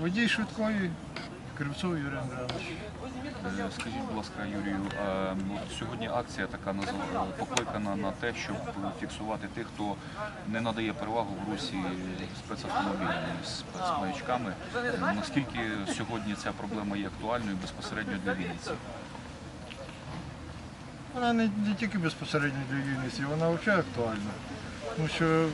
Водій швидкої, Кривцов Юрій Андрійович. Е, Скажіть, будь ласка, Юрію, е, сьогодні акція така назва- покликана на те, щоб фіксувати тих, хто не надає перевагу в русі спецавтомобілями, спецмаячками. Наскільки сьогодні ця проблема є актуальною безпосередньо для Вінниці? Вона не, не тільки безпосередньо для Вінниці, вона взагалі актуальна. Тому що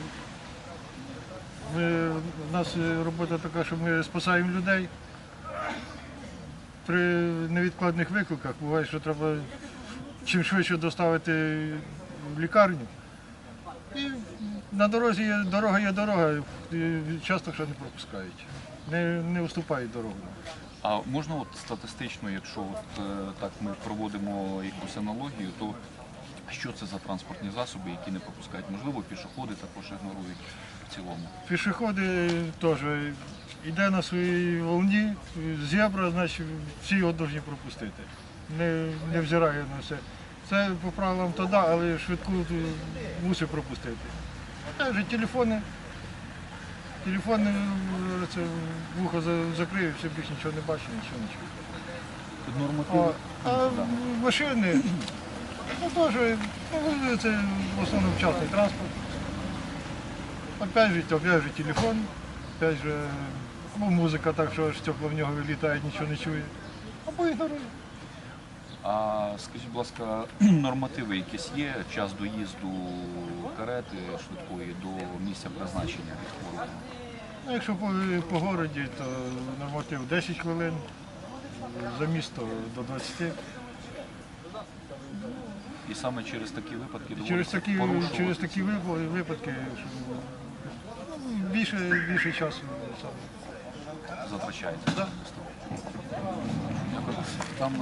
ми, в нас робота така, що ми спасаємо людей. При невідкладних викликах буває, що треба чим швидше доставити в лікарню. І на дорозі є дорога є дорога, часто що не пропускають, не, не уступають дорогу. А можна от статистично, якщо от, е, так ми проводимо якусь аналогію, то що це за транспортні засоби, які не пропускають? Можливо, пішоходи також ігнорують в цілому. Пішоходи теж йде на своїй волні, зебра, значить всі його повинні пропустити. Не, не взирає на все. Це по правилам то да, але швидку мусить пропустити. А так телефони. Телефони е, це вухо закриє, все більше нічого не бачить, нічого не чує. А, а машини, ну теж, ну, це в основному частний транспорт. Опять же, опять же телефон, опять же, ну, музика так, що аж стекла в нього вилітають, нічого не чує. Або ігнорує. А скажіть, будь ласка, нормативи якісь є, час доїзду карети швидкої до місця призначення від хворого? Ну, якщо по, по городі, то норматив 10 хвилин, за місто до 20. І саме через такі випадки Через такі, порушувати через такі випадки, що, ну, більше, більше часу саме. затрачається. Да. Там